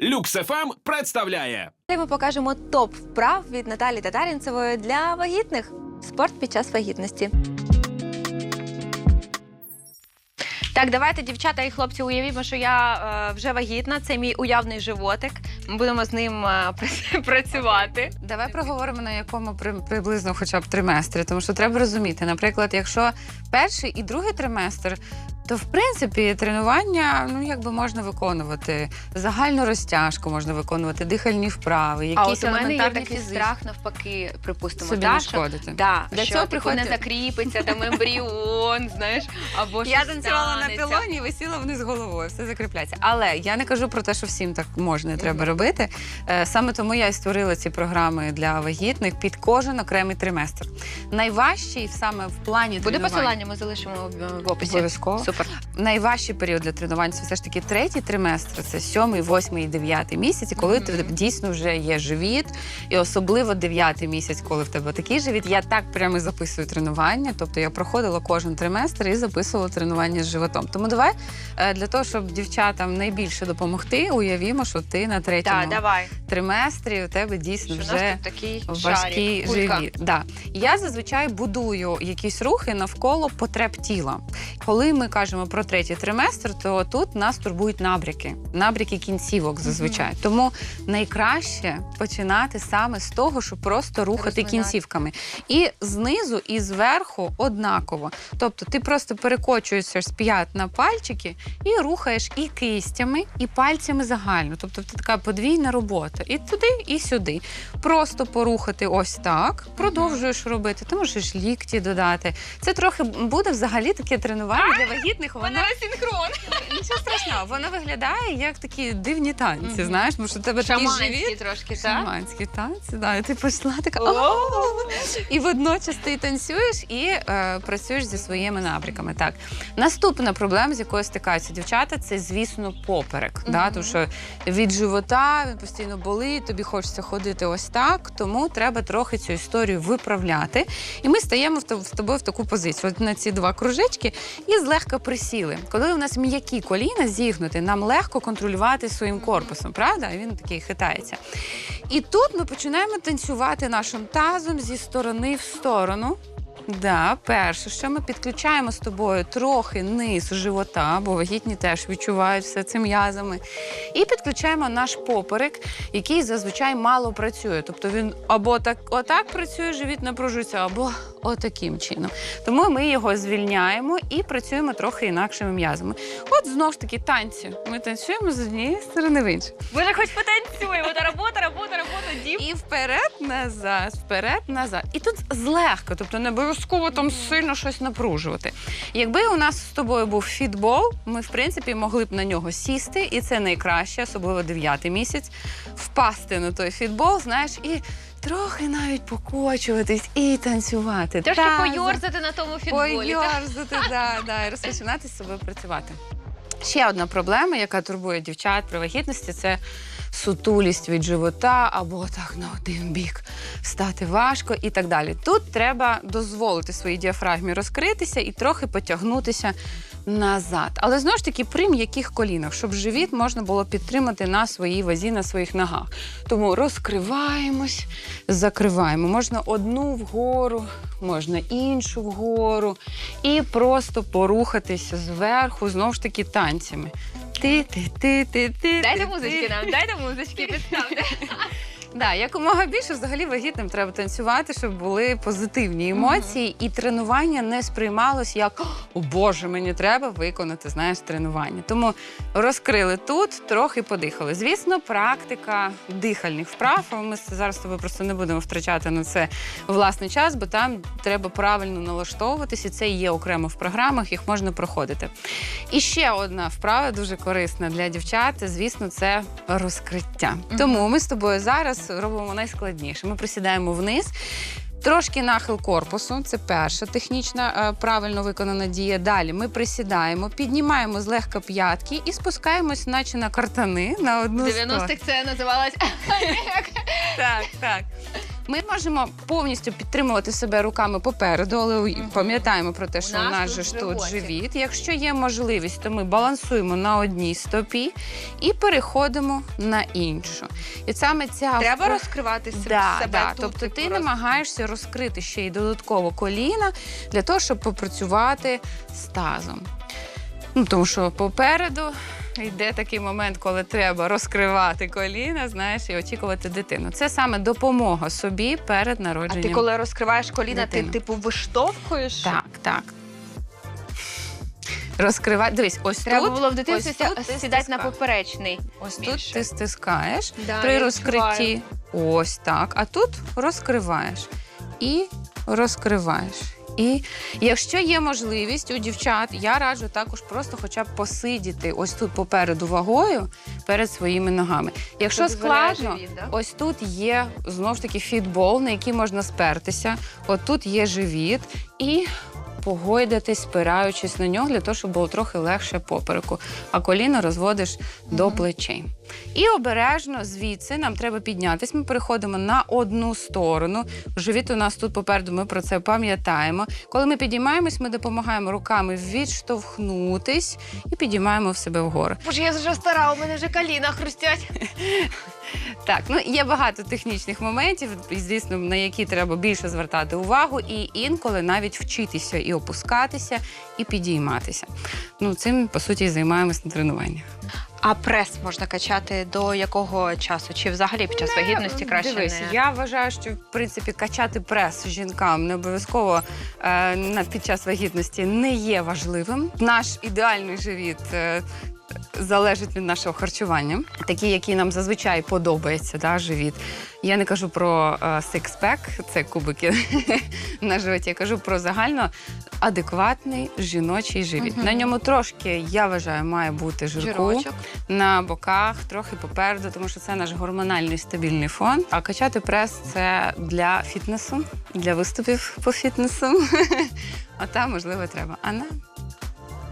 Люкс ФМ представляє ми покажемо топ вправ від Наталі Татарінцевої для вагітних. Спорт під час вагітності. Так, давайте, дівчата і хлопці, уявімо, що я е, вже вагітна. Це мій уявний животик. Ми будемо з ним е, працювати. Давай проговоримо на якому при, приблизно хоча б триместрі, тому що треба розуміти, наприклад, якщо перший і другий триместр, то в принципі тренування ну якби можна виконувати загальну розтяжку, можна виконувати дихальні вправи, А от у мене є елементарні такий фізичні. страх, навпаки, припустимо, собі не що, шкодити. да, Для що цього типу, приходьте- не закріпиться там ембріон, знаєш, або Я щось танцювала на станеться. пілоні і висіла вниз головою, все закріпляється. Але я не кажу про те, що всім так можна і треба робити. Е, Саме тому я і створила ці програми для вагітних під кожен окремий триместр. Найважчий саме в плані Буде тренувань. посилання, ми залишимо в- в описі. Обов'язково. Супер. Найважчий період для тренувань це все ж таки третій триместр, це сьомий, восьмий і дев'ятий місяць, коли Мгм. ти дійсно вже є живіт, і особливо дев'ятий місяць, коли в тебе такий живіт. Я так прямо і записую тренування. Тобто я проходила кожен триместр і записувала тренування з животом. Тому давай е, для того, щоб дівчатам найбільше допомогти, уявімо, що ти на третьому Так, давай. триместрі у тебе дійсно Що вже такий важкий шарик, живіт. Да. Я зазвичай будую якісь рухи навколо потреб тіла. Коли ми кажемо про третій триместр, то тут нас турбують набряки, набряки кінцівок зазвичай. Тому найкраще починати саме з того, щоб просто рухати Розминати. кінцівками. І знизу, і зверху однаково. Тобто ти просто перекочуєшся з п'ят на пальчики і рухаєш і кистями, і пальцями загально. Тобто це така подвійна робота. І туди, і сюди. Просто порухати ось так, продовжуєш робити. Ти можеш лікті додати. Це трохи буде взагалі таке тренування для вагітних. Воно синхрон. нічого страшного. Воно виглядає як такі дивні танці. Мгм. Знаєш, тому що тебе такий Шаманські живіт. трошки, так? Шаманські танці, да. І ти пішла така. І водночас ти танцюєш і е, працюєш зі своїми набряками. Так, наступна проблема, з якою стикаються дівчата, це звісно поперек. Да? Мгм. Тому що від живота він постійно болить, тобі хочеться ходити ось так. Тому треба трохи цю історію виправляти. І ми стаємо в в тобою в таку позицію. От на ці два кружечки і злегка присіли. Коли у нас м'які коліна зігнуті, нам легко контролювати своїм корпусом, правда? Він такий хитається. І тут ми починаємо танцювати нашим тазом зі сторони в сторону. Да, перше, що ми підключаємо з тобою трохи низ живота, бо вагітні теж відчувають все це м'язами. І підключаємо наш поперек, який зазвичай мало працює. Тобто він або так отак працює, живіт напружується, або отаким чином. Тому ми його звільняємо і працюємо трохи інакшими м'язами. От знову ж таки танці. Ми танцюємо з однієї сторони в іншу. Ми же хоч потанцюємо. Та робота, робота, робота, дів. І вперед, назад, вперед, назад. І тут злегка, тобто не обов'язково там сильно щось напружувати. Якби у нас з тобою був фітбол, ми в принципі могли б на нього сісти, і це найкраще, особливо дев'ятий місяць, впасти на той фітбол, знаєш, і трохи навіть покочуватись і танцювати. Трошки Тазом. пойорзати на тому фітболі. Да, да, і розпочинати з собою працювати. Ще одна проблема, яка турбує дівчат при вагітності, це сутулість від живота або так на один бік стати важко і так далі. Тут треба дозволити своїй діафрагмі розкритися і трохи потягнутися назад. Але знову ж таки при м'яких колінах, щоб живіт можна було підтримати на своїй вазі, на своїх ногах. Тому розкриваємось, закриваємо. Можна одну вгору, можна іншу вгору. І просто порухатися зверху, знову ж таки, танцями. Ти, ти, ти, ти, ти. Дайте музички нам, дайте музички, підставте. Да, якомога більше взагалі вагітним треба танцювати, щоб були позитивні емоції, і тренування не сприймалось як о Боже, мені треба виконати знаєш тренування. Тому розкрили тут, трохи подихали. Звісно, практика дихальних вправ. Ми зараз з тобою просто не будемо втрачати на це власний час, бо там треба правильно налаштовуватися. і Це є окремо в програмах, їх можна проходити. І ще одна вправа дуже корисна для дівчат. Звісно, це розкриття. Тому ми з тобою зараз робимо найскладніше. Ми присідаємо вниз. Трошки нахил корпусу, це перша технічна е, правильно виконана дія. Далі ми присідаємо, піднімаємо злегка п'ятки і спускаємось, наче на картани на одну 90-х це називалось Так, так. Ми можемо повністю підтримувати себе руками попереду, але пам'ятаємо про те, що у нас нас же ж тут живіт. Якщо є можливість, то ми балансуємо на одній стопі і переходимо на іншу. І саме ця Треба розкривати себе, Да, себе да. тут. Тобто типу, ти роз- намагаєшся розкрити ще й додатково коліна для того, щоб попрацювати з тазом. Ну, тому що попереду йде такий момент, коли треба розкривати коліна, знаєш, і очікувати дитину. Це саме допомога собі перед А ти коли розкриваєш коліна, ти типу виштовхуєш? Так, так. Розкривай. Дивись, ось Треба тут. було в дитинстві ось тут ти сідати на стискаєш. поперечний. Ось більше. тут ти стискаєш Да, при я розкритті. Ось так. А тут розкриваєш і розкриваєш. І якщо є можливість у дівчат, я раджу також просто хоча б посидіти ось тут попереду вагою перед своїми ногами. Якщо тут складно, живіт, да? ось тут є знов ж таки фітбол, на який можна спертися. От тут є живіт і. Погойдатись, спираючись на нього, для того, щоб було трохи легше попереку, а коліно розводиш до плечей. І обережно звідси нам треба піднятись. Ми переходимо на одну сторону. Живіт у нас тут попереду, ми про це пам'ятаємо. Коли ми підіймаємось, ми допомагаємо руками відштовхнутись і підіймаємо в себе вгору. Боже, я вже стара, у мене вже коліна хрустять. Так, ну є багато технічних моментів, звісно, на які треба більше звертати увагу, і інколи навіть вчитися і опускатися, і підійматися. Ну, цим по суті і займаємось на тренуваннях. А прес можна качати до якого часу? Чи взагалі під час вагітності краще Дивись, не... я вважаю, що в принципі качати прес жінкам не обов'язково е, під час вагітності не є важливим. Наш ідеальний живіт. Е, Залежить від нашого харчування, такі, які нам зазвичай подобається, да, живіт. Я не кажу про сикспек, це кубики на животі. Я кажу про загально адекватний жіночий живіт. Мгм. На ньому трошки, я вважаю, має бути жирку жирочок? на боках, трохи попереду, тому що це наш гормональний стабільний фон. А качати прес це для фітнесу, для виступів по фітнесу. А там, можливо, треба. А нам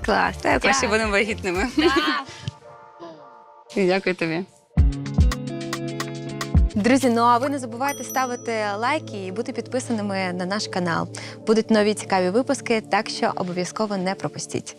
Клас. та краще будемо вагітними. Дякую тобі. Друзі, ну а ви не забувайте ставити лайки і бути підписаними на наш канал. Будуть нові цікаві випуски, так що обов'язково не пропустіть.